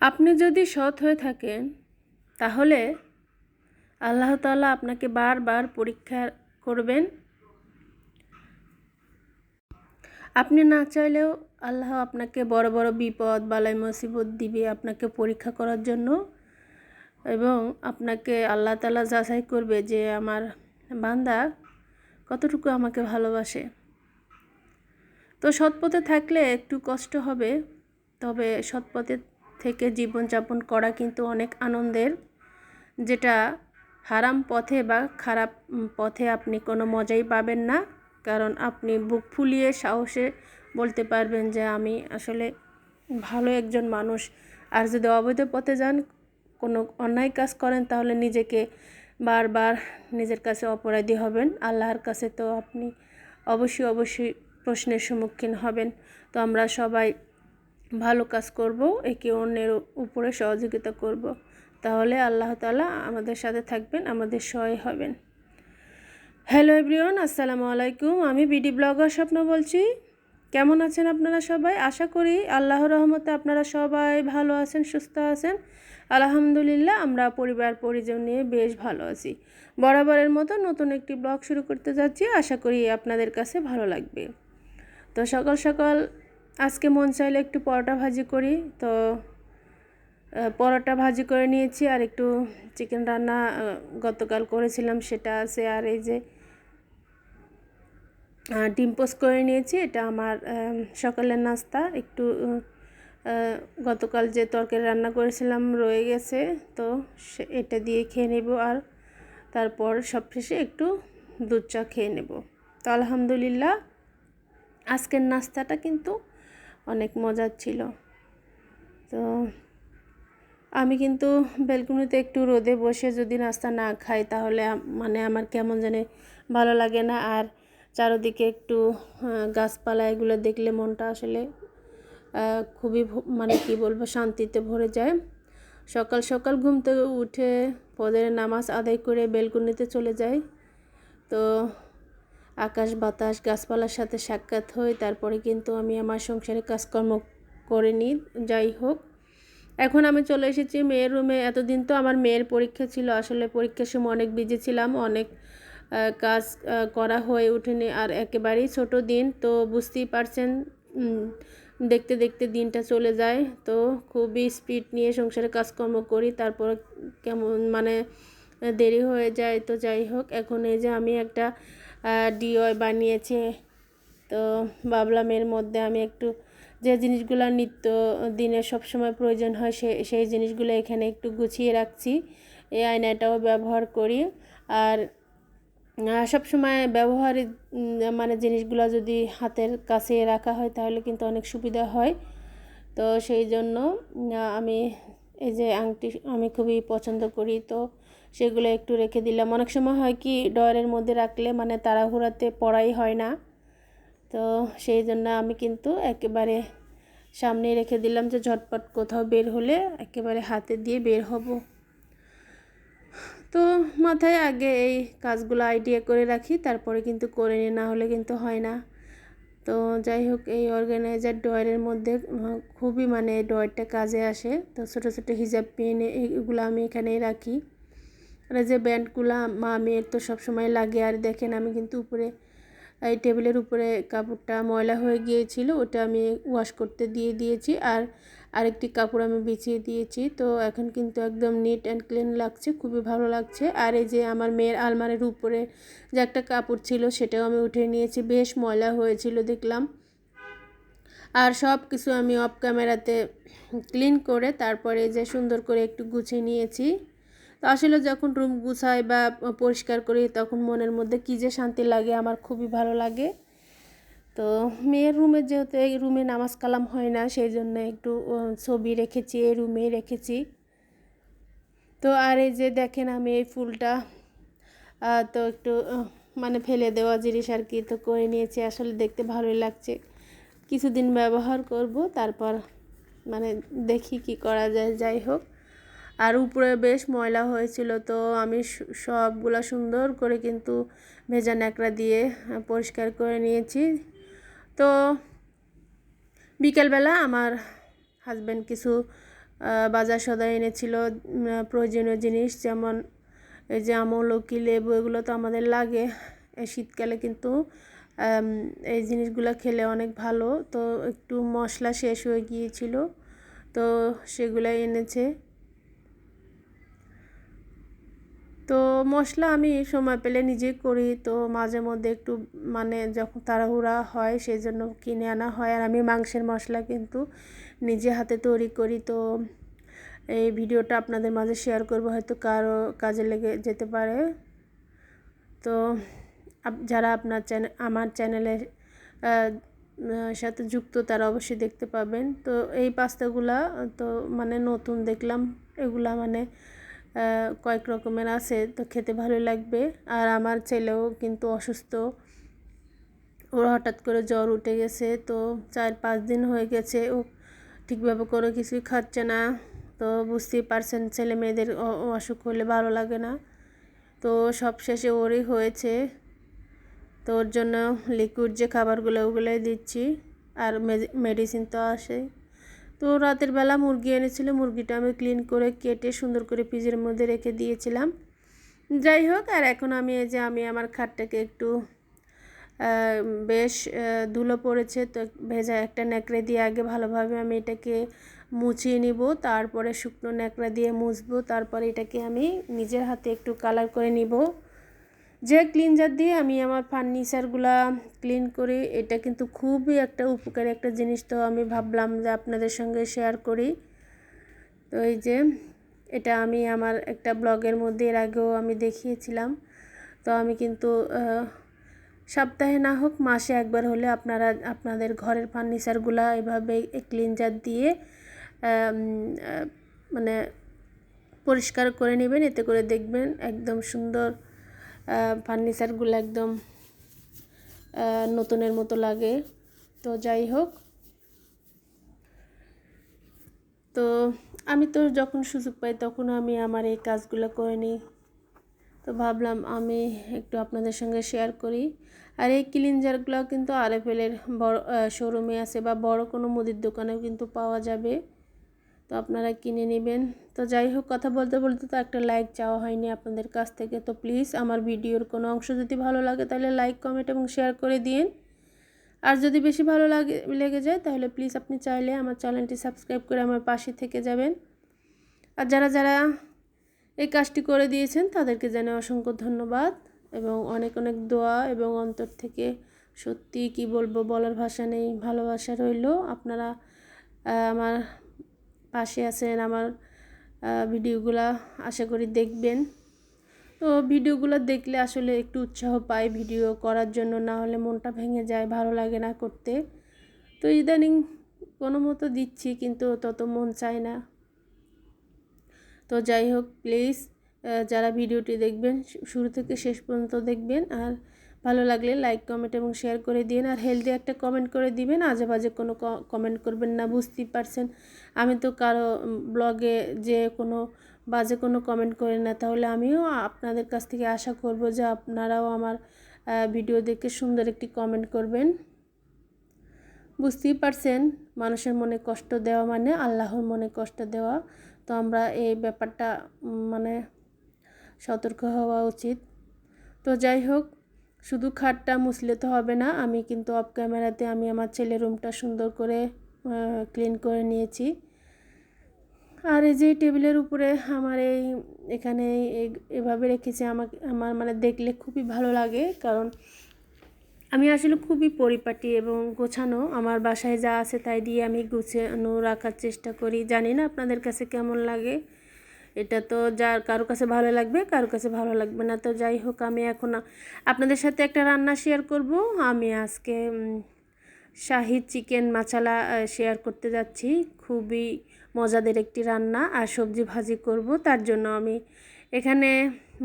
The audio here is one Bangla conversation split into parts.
আপনি যদি সৎ হয়ে থাকেন, তাহলে আল্লাহ তাআলা আপনাকে বারবার পরীক্ষা করবেন। আপনি না চাইলেও আল্লাহ আপনাকে বড় বড় বিপদ, বালাই মুসিবত দিবে আপনাকে পরীক্ষা করার জন্য এবং আপনাকে আল্লাহ তালা যাচাই করবে যে আমার বান্দা কতটুকু আমাকে ভালোবাসে। তো সৎপথে থাকলে একটু কষ্ট হবে, তবে সৎপথে থেকে জীবনযাপন করা কিন্তু অনেক আনন্দের। যেটা হারাম পথে বা খারাপ পথে আপনি কোনো মজাই পাবেন না। কারণ আপনি বুক ফুলিয়ে সাহসে বলতে পারবেন যে, আমি আসলে ভালো একজন মানুষ। আর যদি অবৈধ পথে যান, কোনো অন্যায় কাজ করেন, তাহলে নিজেকে বারবার নিজের কাছে অপরাধী হবেন। আল্লাহর কাছে তো আপনি অবশ্যই অবশ্যই প্রশ্নের সম্মুখীন হবেন। তো আমরা সবাই ভালো কাজ করব, একে অন্যের উপরে সহযোগিতা করব। তাহলে আল্লাহ তালা আমাদের সাথে থাকবেন, আমাদের সহায় হবেন। হ্যালো এভরিওয়ান আসসালামু আলাইকুম। আমি বিডি ব্লগার স্বপ্ন বলছি। কেমন আছেন আপনারা সবাই? আশা করি আল্লাহ রহমতে আপনারা সবাই ভালো আছেন, সুস্থ আছেন। আলহামদুলিল্লাহ, আমরা পরিবার, পরিজন নিয়ে বেশ ভালো আছি। বরাবরের মতো নতুন একটি ব্লগ শুরু করতে যাচ্ছি। আশা করি আপনাদের কাছে ভালো লাগবে। তো সকাল সকাল আজকে মন চাইলে একটু পরোটা ভাজি করি। তো পরোটা ভাজি করে নিয়েছি আর একটু চিকেন রান্না গতকাল করেছিলাম, সেটা আছে আর এই যে ডিম পোস্ট করে নিয়েছি। এটা আমার সকালের নাস্তা। একটু গতকাল যে তরকারি রান্না করেছিলাম রয়ে গেছে। তো এটা দিয়ে খেয়ে নেব আর তারপর সব শেষে একটু দুধ চা খেয়ে নেব। তো, আলহামদুলিল্লাহ, আজকের নাস্তাটা কিন্তু অনেক মজার ছিল। তো আমি কিন্তু বেলকুনিতে একটু রোদে বসে যদি নাস্তা না খাই তাহলে মানে আমার কেমন জানে ভালো লাগে না। আর চারোদিকে একটু গাছপালা এগুলো দেখলে মনটা আসলে খুবই মানে কি বলব, শান্তিতে ভরে যায়। সকাল সকাল ঘুম থেকে উঠে পদের নামাজ আদায় করে বেলকুনিতে চলে যাই। তো আকাশ, বাতাস, গাছপালার সাথে সাক্ষাৎ হই, তারপরে কিন্তু আমি আমার সংসারে কাজকর্ম করে নিই যাই হোক। এখন আমি চলে এসেছি মেয়ের রুমে এতদিন তো আমার মেয়ের পরীক্ষা ছিল, আসলে পরীক্ষার সময় অনেক বিজি ছিলাম, অনেক কাজ করা হয়ে ওঠেনি আর একেবারেই ছোট দিন, তো বুঝতেই পারছেন দেখতে দেখতে দিনটা চলে যায়। তো খুবই স্পিড নিয়ে সংসারে কাজকর্ম করি, তারপর কেমন মানে দেরি হয়ে যায়, তো যাই হোক। এখন এই যে আমি একটা ডিওয় বানিয়েছে। তো বাবলামের মধ্যে আমি একটু যে জিনিসগুলো নিত্য দিনে সবসময় প্রয়োজন হয় সে, সেই জিনিসগুলো এখানে একটু গুছিয়ে রাখছি। এই আয়নাটাও ব্যবহার করি। আর সবসময় ব্যবহারে মানে জিনিসগুলো যদি হাতের কাছে রাখা হয় তাহলে কিন্তু অনেক সুবিধা হয়। তো সেই জন্য আমি এই যে আংটি আমি খুবই পছন্দ করি। তো সেগুলো একটু রেখে দিলাম। অনেক সময় হয় কি ডয়ারের মধ্যে রাখলে মানে তাড়াহুড়াতে পড়াই হয় না। তো সেই জন্য আমি কিন্তু একেবারে সামনে রেখে দিলাম যে ঝটপট কোথাও বের হলে একেবারে হাতে দিয়ে বের হব। তো মাথায় আগে এই কাজগুলো আইডিয়া করে রাখি, তারপরে কিন্তু করে নিই, না হলে কিন্তু হয় না। তো যাই হোক, এই অর্গানাইজার ডয়ের মধ্যে খুবই মানে ডয়ারটা কাজে আসে। তো ছোটো ছোটো হিজাব পেন এগুলো আমি এখানেই রাখি। আর যে ব্যান্ডগুলো মা মেয়ের তো সবসময় লাগে। আর দেখেন আমি কিন্তু উপরে, এই টেবিলের উপরে কাপড়টা ময়লা হয়ে গিয়েছিল, ওটা আমি ওয়াশ করতে দিয়ে দিয়েছি। আর আরেকটি কাপড় আমি বিছিয়ে দিয়েছি। তো এখন কিন্তু একদম নিট অ্যান্ড ক্লিন লাগছে, খুবই ভালো লাগছে। আর এই যে আমার মেয়ের আলমারের উপরে যে একটা কাপড় ছিল, সেটাও আমি উঠে নিয়েছি। বেশ ময়লা হয়েছিল দেখলাম। আর সব কিছু আমি অফ ক্যামেরাতে ক্লিন করে, তারপরে যে সুন্দর করে একটু গুছিয়ে নিয়েছি। তো আসলে যখন রুম গুছাই বা পরিষ্কার করি, তখন মনের মধ্যে কী যে শান্তি লাগে আমার খুবই ভালো লাগে। তো মেয়ের রুমে যেহেতু এই রুমে নামাজ কালাম হয় না, সেই জন্য একটু ছবি রেখেছি, এই রুমে রেখেছি। তো আর এই যে দেখেন আমি এই ফুলটা তো একটু মানে ফেলে দেওয়া জিনিস আর কি, তো করে নিয়েছি, আসলে দেখতে ভালোই লাগছে। কিছুদিন ব্যবহার করব, তারপর মানে দেখি কি করা যায়, যাই হোক। আর উপরে বেশ ময়লা হয়েছিল, তো আমি সবগুলা সুন্দর করে কিন্তু ভেজা ন্যাকড়া দিয়ে পরিষ্কার করে নিয়েছি। তো বিকেলবেলা আমার হাজব্যান্ড কিছু বাজার সদাই এনেছিল প্রয়োজনীয় জিনিস যেমন এই যে আমলকি লেবু, এগুলো তো আমাদের লাগে। শীতকালে কিন্তু এই জিনিসগুলো খেলে অনেক ভালো। তো একটু মশলা শেষ হয়ে গিয়েছিল, তো সেগুলো এনেছে। তো মশলা আমি সময় পেলে নিজেই করি। তো মাঝে মধ্যে একটু মানে যখন তাড়াহুড়া হয় সেই জন্য কিনে আনা হয়। আর আমি মাংসের মশলা কিন্তু নিজে হাতে তৈরি করি। তো এই ভিডিওটা আপনাদের মাঝে শেয়ার করব, হয়তো কারও কাজে লেগে যেতে পারে। তো যারা আপনার চ্যানেল আমার চ্যানেলের সাথে যুক্ত তারা অবশ্যই দেখতে পাবেন। তো এই পাস্তাগুলা, তো মানে নতুন দেখলাম, এগুলা মানে কয়েক রকমের আছে, তো খেতে ভালো লাগবে। আর আমার ছেলেও কিন্তু অসুস্থ। ওর হঠাৎ করে জ্বর উঠে গেছে, তো চার পাঁচ দিন হয়ে গেছে। ও ঠিকভাবে কোনো কিছুই খাচ্ছে না। তো বুঝতেই পারছেন, ছেলে মেয়েদের অসুখ হলে ভালো লাগে না। তো সব শেষে ওরই হয়েছে। তো ওর জন্য লিকুইড যে খাবারগুলো, ওগুলোই দিচ্ছি। আর মেডিসিন তো আসে তো রাতের বেলা মুরগি এনেছিল, মুরগিটা আমি ক্লিন করে কেটে সুন্দর করে ফ্রিজের মধ্যে রেখে দিয়েছিলাম। যাই হোক, আর এখন আমি এই যে আমি আমার খাটটাকে একটু বেশ ধুলো পড়েছে, তো ভেজা একটা ন্যাকড়ে দিয়ে আগে ভালোভাবে আমি এটাকে মুছিয়ে নিব, তারপরে শুকনো ন্যাকড়া দিয়ে মুছবো, তারপরে এটাকে আমি নিজের হাতে একটু কালার করে নিব। যে ক্লিনজার দিয়ে আমি আমার ফার্নিচারগুলা ক্লিন করি, এটা কিন্তু খুবই একটা উপকারী একটা জিনিস তো আমি ভাবলাম যে আপনাদের সঙ্গে শেয়ার করি। তো এই যে, এটা আমি আমার একটা ব্লগের মধ্যে এর আগেও আমি দেখিয়েছিলাম। তো আমি কিন্তু সপ্তাহে না হোক, মাসে একবার হলে আপনারা, আপনাদের ঘরের ফার্নিচারগুলা এভাবে ক্লিনজার দিয়ে মানে পরিষ্কার করে নেবেন। এতে করে দেখবেন একদম সুন্দর ফার্নিচারগুলো একদম নতুনের মতো লাগে। তো যাই হোক। তো আমি তো যখন সুযোগ পাই তখন আমি আমার এই কাজগুলো করে নিই। তো ভাবলাম আমি একটু আপনাদের সঙ্গে শেয়ার করি। আর এই ক্লিনজারগুলো কিন্তু আরএফএলের বড় শোরুমে আছে বা বড় কোনো মুদির দোকানেও কিন্তু পাওয়া যাবে। তো আপনারা কিনে নেবেন। তো যাই হোক, কথা বলতে বলতে তো একটা লাইক চাওয়া হয়নি আপনাদের কাছ থেকে। তো প্লিজ আমার ভিডিওর কোনো অংশ যদি ভালো লাগে তাহলে লাইক কমেন্ট এবং শেয়ার করে দিন। আর যদি বেশি ভালো লাগে, লেগে যায় তাহলে প্লিজ আপনি চাইলে আমার চ্যানেলটি সাবস্ক্রাইব করে আমার পাশে থেকে যাবেন। আর যারা যারা এই কাজটি করে দিয়েছেন তাদেরকে জানাই অসংখ্য ধন্যবাদ এবং অনেক অনেক দোয়া এবং অন্তর থেকে সত্যি কি বলব বলার ভাষা নেই, ভালোবাসা রইল। আপনারা আমার পাশে আছেন আমার ভিডিওগুলো আশা করি দেখবেন। তো ভিডিওগুলো দেখলে আসলে একটু উৎসাহ পাই ভিডিও করার জন্য, না হলে মনটা ভেঙে যায়, ভালো লাগে না করতে। তো ইদানিং কোনো মতো দিচ্ছি, কিন্তু তত মন চায় না। তো যাই হোক, প্লিজ যারা ভিডিওটি দেখবেন শুরু থেকে শেষ পর্যন্ত দেখবেন। আর ভালো লাগলে লাইক, কমেন্ট এবং শেয়ার করে দিন। আর হেলদি একটা কমেন্ট করে দিবেন। আজে বাজে কোনো কমেন্ট করবেন না, বুঝতেই পারছেন। আমি তো কারও ব্লগে যে কোনো, বাজে কোনো কমেন্ট করি না, তাহলে আমিও আপনাদের কাছ থেকে আশা করব যে আপনারাও আমার ভিডিও দেখে সুন্দর একটি কমেন্ট করবেন। বুঝতেই পারছেন, মানুষের মনে কষ্ট দেওয়া মানে আল্লাহর মনে কষ্ট দেওয়া। তো আমরা এই ব্যাপারটা মানে সতর্ক হওয়া উচিত। তো যাই হোক, শুধু খাটটা মুছলে তো হবে না, আমি কিন্তু অফ ক্যামেরাতে আমি আমার ছেলের রুমটা সুন্দর করে ক্লিন করে নিয়েছি। আর এই যে টেবিলের উপরে আমার এই, এখানে এভাবে রেখেছি আমাকে, আমার মানে দেখলে খুবই ভালো লাগে। কারণ আমি আসলে খুবই পরিপাটি এবং গোছানো। আমার বাসায় যা আছে তাই দিয়ে আমি গুছানো রাখার চেষ্টা করি। জানি না আপনাদের কাছে কেমন লাগে। এটা তো যার, কারও কাছে ভালো লাগবে, কারও কাছে ভালো লাগবে না। তো যাই হোক, আমি এখন আপনাদের সাথে একটা রান্না শেয়ার করব। আমি আজকে শাহি চিকেন মাছালা শেয়ার করতে যাচ্ছি। খুবই মজাদের একটি রান্না আর সবজি ভাজি করব, তার জন্য আমি এখানে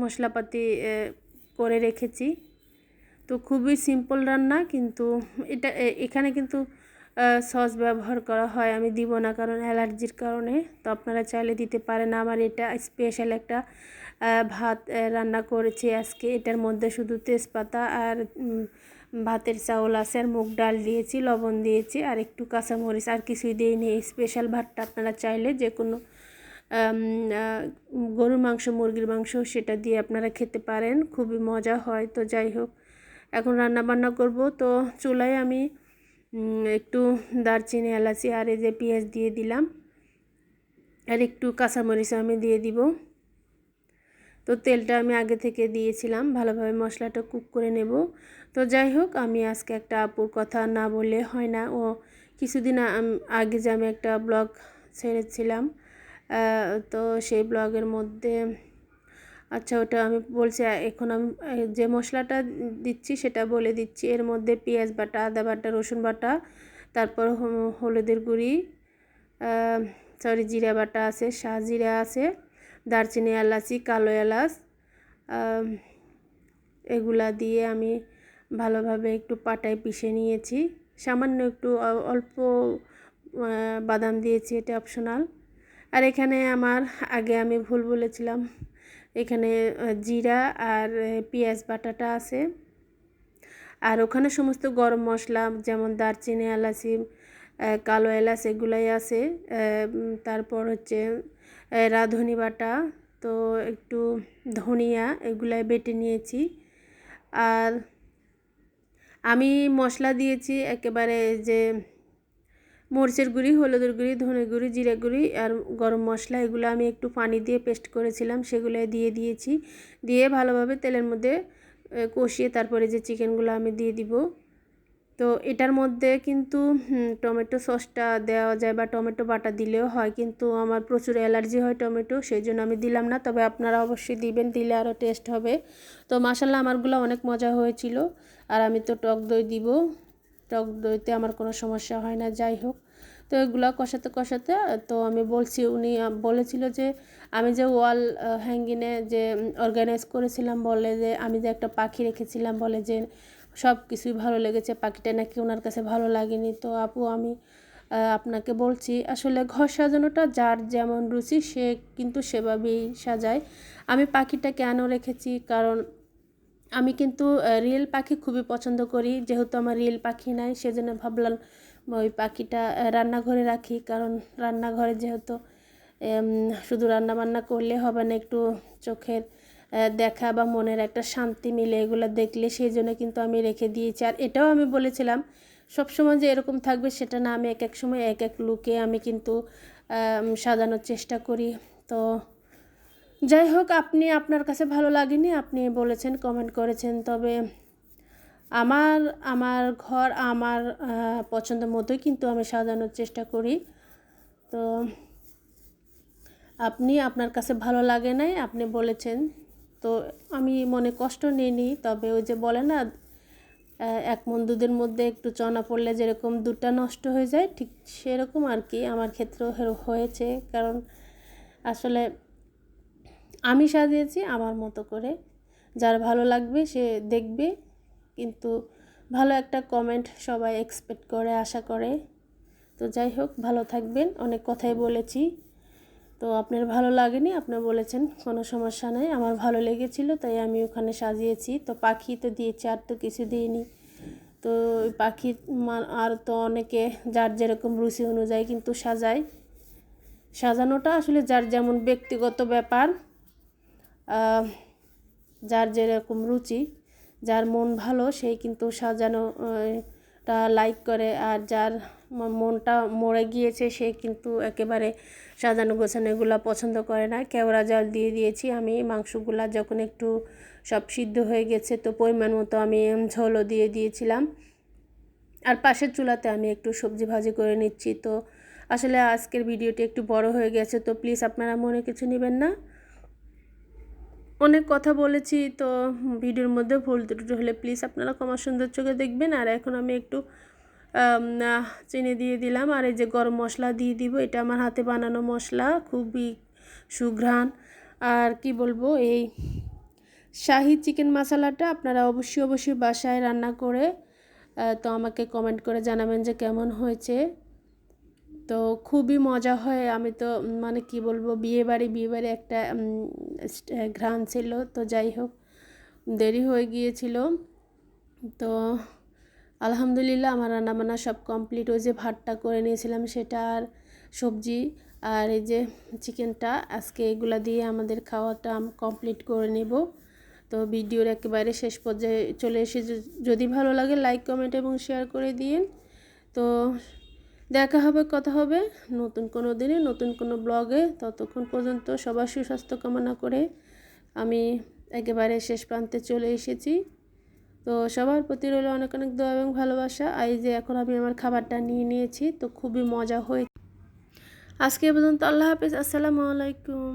মশলাপাতি করে রেখেছি। তো খুবই সিম্পল রান্না, কিন্তু এটা এখানে কিন্তু সস ব্যবহার করা হয়, আমি দিব না, কারণ অ্যালার্জির কারণে। তো আপনারা চাইলে দিতে পারেন, আমার এটা স্পেশাল একটা ভাত রান্না করেছি আজকে। এটার মধ্যে শুধু তেজপাতা আর ভাতের চাউল আছে আর মুগ ডাল দিয়েছি, লবণ দিয়েছি আর একটু কাঁচামরিচ আর কিছুই দিইনি এই স্পেশাল ভাতটা আপনারা চাইলে যে কোনো গরুর মাংস, মুরগির মাংস সেটা দিয়ে আপনারা খেতে পারেন, খুবই মজা হয়। তো যাই হোক, এখন রান্না বান্না করব। তো চুলায় আমি একটু দারচিনি, এলাচি আর এই যে পেঁয়াজ দিয়ে দিলাম। আর একটু কাঁচামরিচ আমি দিয়ে দিব। তো তেলটা আমি আগে থেকে দিয়েছিলাম, ভালোভাবে মশলাটা কুক করে নেব। তো যাই হোক, আমি আজকে একটা আপুর কথা না বললে হয় না। ও কিছুদিন আগে যে আমি একটা ব্লগ ছেড়েছিলাম তো সেই ব্লগের মধ্যে আচ্ছা ওটা আমি বলছি এখন আমি যে মশলাটা দিচ্ছি সেটা বলে দিচ্ছি। এর মধ্যে পেঁয়াজ বাটা, আদা বাটা, রসুন বাটা, তারপর হলুদের গুঁড়ি সরি জিরা বাটা আছে শাহজিরা আছে দারচিনি এলাচি, কালো এলাচ এগুলা দিয়ে আমি ভালোভাবে একটু পাটায় পিষে নিয়েছি। সামান্য একটু অল্প বাদাম দিয়েছি, এটা অপশনাল। আর এখানে আমার আগে আমি ভুল বলেছিলাম, এখানে জিরা আর পেঁয়াজ বাটাটা আছে। আর ওখানে সমস্ত গরম মশলা যেমন দারচিনি, এলাচি কালো এলাচ এগুলাই আছে। তারপর হচ্ছে রাঁধুনি বাটা, তো একটু ধনিয়া এগুলাই বেটে নিয়েছি। আর আমি মশলা দিয়েছি একেবারে যে মরিচের গুঁড়ি, হলুদের গুঁড়ি, ধনে গুঁড়ি, জিরে গুঁড়ি আর গরম মশলা, এগুলো আমি একটু পানি দিয়ে পেস্ট করেছিলাম সেগুলো দিয়ে দিয়েছি। দিয়ে ভালোভাবে তেলের মধ্যে কষিয়ে তারপরে যে চিকেনগুলো আমি দিয়ে দিব। তো এটার মধ্যে কিন্তু টমেটো সসটা দেওয়া যায় বা টমেটো বাটা দিলেও হয়, কিন্তু আমার প্রচুর অ্যালার্জি হয় টমেটো, সেই জন্য আমি দিলাম না। তবে আপনারা অবশ্যই দিবেন, দিলে আরও টেস্ট হবে। তো মাসাল্লাহ আমারগুলো অনেক মজা হয়েছিল, আর আমি তো টক দই দিব। টক দইতে আমার কোনো সমস্যা হয় না, যাই হোক। তো এগুলো কষাতে কষাতে, তো আমি বলছি, উনি বলেছিল যে, আমি যে ওয়াল হ্যাঙ্গিনে যে অর্গানাইজ করেছিলাম বলে যে, আমি যে একটা পাখি রেখেছিলাম বলে যে সব কিছুই ভালো লেগেছে, পাখিটা নাকি ওনার কাছে ভালো লাগেনি। তো আপু, আমি আপনাকে বলছি, আসলে ঘর সাজানোটা যার যেমন রুচি, সে কিন্তু সেভাবেই সাজায়। আমি পাখিটা কেন রেখেছি? কারণ আমি কিন্তু রিয়েল পাখি খুবই পছন্দ করি। যেহেতু আমার রিয়েল পাখি নাই, সেজন্য ভাবলাম ওই পাখিটা রান্নাঘরে রাখি। কারণ রান্নাঘরে যেহেতু শুধু রান্না বান্না করলে হবে না, একটু চোখের দেখা বা মনের একটা শান্তি মিলে এগুলো দেখলে সেই জন্য কিন্তু আমি রেখে দিয়েছি। আর এটাও আমি বলেছিলাম, সবসময় যে এরকম থাকবে সেটা না আমি এক এক সময় এক এক লুকে আমি কিন্তু সাজানোর চেষ্টা করি। তো যাই হোক, আপনি, আপনার কাছে ভালো লাগেনি, আপনি বলেছেন কমেন্ট করেছেন। তবে আমার আমার ঘর, আমার পছন্দ মতোই কিন্তু আমি সাজানোর চেষ্টা করি। তো আপনি, আপনার কাছে ভালো লাগে নাই, আপনি বলেছেন। তো আমি মনে কষ্ট নিইনি, তবে ওই যে বলে না এক মন দুধের মধ্যে একটু চনা পড়লে যেরকম দুধটা নষ্ট হয়ে যায়, ঠিক সেরকম আর কি আমার ক্ষেত্রেও হয়েছে। কারণ আসলে আমি সাজিয়েছি আমার মতো করে। যার ভালো লাগবে সে দেখবে, কিন্তু ভালো একটা কমেন্ট সবাই এক্সপেক্ট করে, আশা করে। তো যাই হোক, ভালো থাকবেন। অনেক কথাই বলেছি। তো আপনার ভালো লাগেনি? আপনি বলেছেন, কোনো সমস্যা নাই, আমার ভালো লেগেছিল, তাই আমি ওখানে সাজিয়েছি। তো পাখি তো দিয়েছি, আর তো কিছু দিইনি। তো ওই পাখি মা- আর তো অনেকে যার যেরকম রুচি অনুযায়ী কিন্তু সাজায়। সাজানোটা আসলে যার যেমন ব্যক্তিগত ব্যাপার যার যেরকম রুচি, যার মন ভালো, সেই কিন্তু সাজানো টা লাইক করে। আর যার মনটা মরে গিয়েছে, সে কিন্তু একেবারে সাজানো গোছানো এগুলো পছন্দ করে না। কেওড়া জল দিয়ে দিয়েছি আমি, মাংসগুলা যখন একটু সব সিদ্ধ হয়ে গেছে তো পরিমাণ মতো আমি ঝোলও দিয়ে দিয়েছিলাম। আর পাশের চুলাতে আমি একটু সবজি ভাজি করে নিচ্ছি তো আসলে আজকের ভিডিওটি একটু বড় হয়ে গেছে তো প্লিজ আপনারা মনে কিছু নেবেন না। অনেক কথা বলেছি তো ভিডিওর মধ্যে ভুল ত্রুটি হলে প্লিজ আপনারা ক্ষমা সুন্দর চোখে দেখবেন। আর এখন আমি একটু চিনি দিয়ে দিলাম। আর এই যে গরম মশলা দিয়ে দিব, এটা আমার হাতে বানানো মশলা, খুবই সুঘ্রাণ। আর কি বলব, এই শাহি চিকেন মশলাটা আপনারা অবশ্যই অবশ্যই বাসায় রান্না করে তো আমাকে কমেন্ট করে জানাবেন যে কেমন হয়েছে। তো খুবই মজা হয়, আমি তো মানে কি বলব, বিয়ে বাড়ি বিয়ে বাড়ি একটা ঘ্রাণ ছিল। তো যাই হোক, দেরি হয়ে গিয়েছিল। তো আলহামদুলিল্লাহ আমার রান্নাবান্না সব কমপ্লিট ওই যে ভাতটা করে নিয়েছিলাম, সেটা আর সবজি আর এই যে চিকেনটা, আজকে এগুলা দিয়ে আমাদের খাওয়াটা কমপ্লিট করে নেব। তো ভিডিওর একেবারে শেষ পর্যায়ে চলে এসে যদি ভালো লাগে লাইক কমেন্ট এবং শেয়ার করে দিন। তো দেখা হবে, কথা হবে নতুন কোনো দিনে, নতুন কোনো ব্লগে ততক্ষণ পর্যন্ত সবার সুস্বাস্থ্য কামনা করে আমি একেবারে শেষ প্রান্তে চলে এসেছি। তো সবার প্রতি রইল অনেক অনেক দোয়া এবং ভালোবাসা। এই যে এখন আমি আমার খাবারটা নিয়ে নিয়েছি, তো খুবই মজা হয়ে আজকে পর্যন্ত আল্লাহ হাফিজ, আসসালামু আলাইকুম।